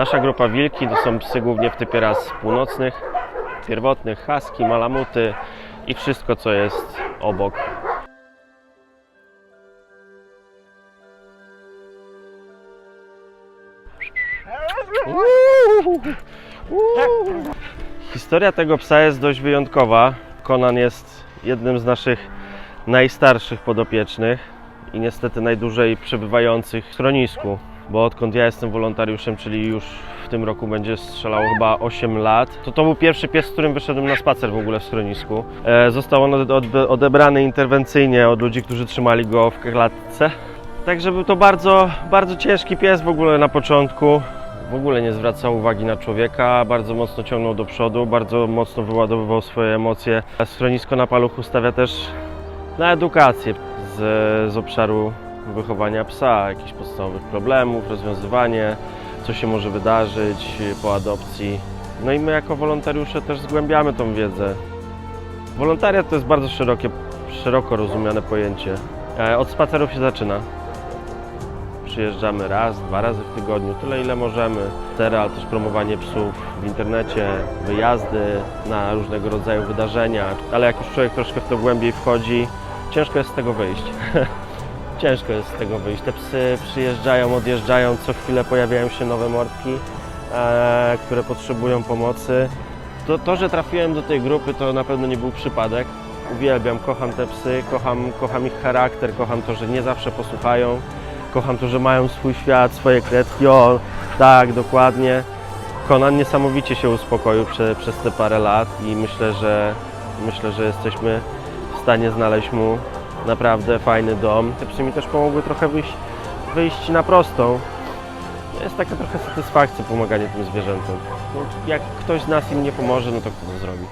Nasza grupa wilki to są psy głównie w typie ras północnych, pierwotnych, husky, malamuty i wszystko co jest obok. Historia tego psa jest dość wyjątkowa. Conan jest jednym z naszych najstarszych podopiecznych i niestety najdłużej przebywających w schronisku, bo odkąd ja jestem wolontariuszem, czyli już w tym roku będzie strzelało chyba 8 lat, to to był pierwszy pies, z którym wyszedłem na spacer w ogóle w schronisku. E, został on ode- ode- odebrany interwencyjnie od ludzi, którzy trzymali go w klatce. Także był to bardzo, bardzo ciężki pies w ogóle na początku. W ogóle nie zwracał uwagi na człowieka, bardzo mocno ciągnął do przodu, bardzo mocno wyładowywał swoje emocje. Schronisko na paluchu stawia też na edukację z, z obszaru wychowania psa, jakichś podstawowych problemów, rozwiązywanie, co się może wydarzyć po adopcji. No i my jako wolontariusze też zgłębiamy tą wiedzę. Wolontariat to jest bardzo szerokie, szeroko rozumiane pojęcie. E, Od spacerów się zaczyna. Przyjeżdżamy raz, dwa razy w tygodniu, tyle ile możemy. Teraz też promowanie psów w internecie, wyjazdy na różnego rodzaju wydarzenia. Ale jak już człowiek troszkę w to głębiej wchodzi, ciężko jest z tego wyjść. ciężko jest z tego wyjść. Te psy przyjeżdżają, odjeżdżają, co chwilę pojawiają się nowe mordki, e, które potrzebują pomocy. To, to, że trafiłem do tej grupy, to na pewno nie był przypadek. Uwielbiam, kocham te psy, kocham, kocham ich charakter, kocham to, że nie zawsze posłuchają. Kocham to, że mają swój świat, swoje kredki. O, tak, dokładnie. Konan niesamowicie się uspokoił prze, przez te parę lat i myślę, że myślę, że jesteśmy w stanie znaleźć mu naprawdę fajny dom. Te psy mi też pomogły trochę wyjść, wyjść na prostą. Jest taka trochę satysfakcja pomaganie tym zwierzętom. No, jak ktoś z nas im nie pomoże, no to kto to zrobi?